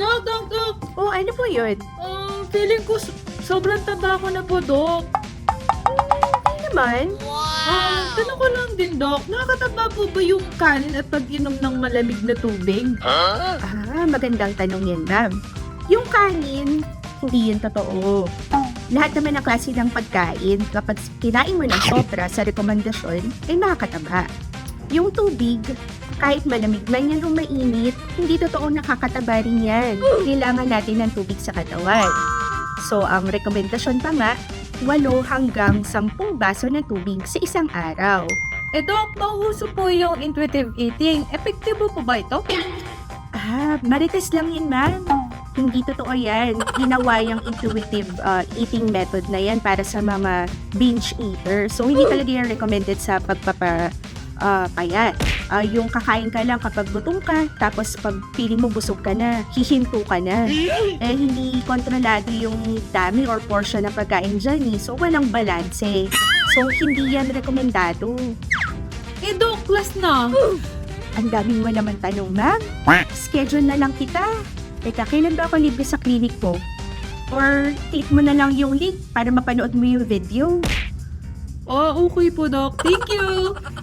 Dok, dok, dok. Oh, ano po yun? Ah, feeling ko so- sobrang taba ko na po, dok. Hindi naman. Ah, tanong ko lang din, dok. Nakakataba po ba yung kanin at pag-inom ng malamig na tubig? Ah, magandang tanong yan, ma'am. Yung kanin, hindi yun totoo. Lahat naman ng klase ng pagkain, kapag kinain mo ng sobra sa rekomendasyon, ay makakataba. Yung tubig, kahit malamig man yan o mainit, hindi totoo nakakataba rin yan. Kailangan natin ng tubig sa katawan. So, ang rekomendasyon pa nga, 8 hanggang 10 baso ng tubig sa isang araw. Eh, dok, nauuso po yung intuitive eating. Epektibo po ba ito? Ah, marites lang yun, ma'am. Hindi totoo yan. Ginawa yung intuitive uh, eating method na yan para sa mga binge eater. So, hindi talaga yan recommended sa pagpapa ah, payat. Ah, yung kakain ka lang kapag gutom ka, tapos pag feeling mo busog ka na, hihinto ka na. Eh, hindi kontrolado yung dami or portion ng pagkain dyan eh. So, walang balanse. So, hindi yan rekomendado. Eh, dok, class na. Ang daming mo naman tanong, ma'am. Schedule na lang kita. Teka, kailan ba ako libre sa clinic ko? Or click mo na lang yung link para mapanood mo yung video. Oh, okay po, dok. Thank you.